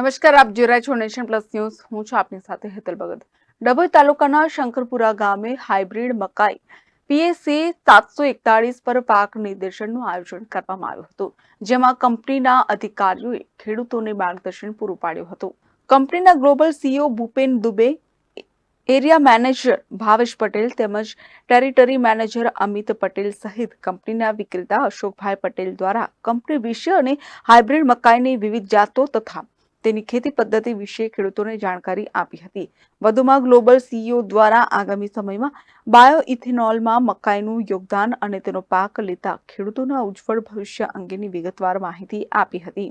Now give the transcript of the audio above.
નમસ્કાર, આપ જોઈ રહ્યા છો નેશન પ્લસ ન્યૂઝ. હું છું આપની સાથે હેતલ ભગત. ડભોઈ તાલુકાના શંકરપુરા ગામે હાઇબ્રિડ મકાઈ પીએસસી સાતસો એકતાળીસ પર પાક નિર્દેશનનું આયોજન કરવામાં આવ્યું હતું, જેમાં કંપનીના અધિકારીઓએ ખેડૂતોને માર્ગદર્શન પૂરું પાડ્યું હતું. કંપનીના global CEO Bhupen Dubey, area manager Bhavesh Patel તેમજ ટેરિટરી મેનેજર અમિત પટેલ સહિત કંપનીના વિક્રેતા અશોકભાઈ પટેલ દ્વારા કંપની વિશે અને હાઇબ્રિડ મકાઈની વિવિધ જાતો તથા તેની ખેતી પદ્ધતિ વિશે ખેડૂતોને જાણકારી આપી હતી. વધુમાં ગ્લોબલ સીઈઓ દ્વારા આગામી સમયમાં બાયો ઇથેનોલમાં મકાઈનું યોગદાન અને તેનો પાક લેતા ખેડૂતોના ઉજ્જવળ ભવિષ્ય અંગેની વિગતવાર માહિતી આપી હતી.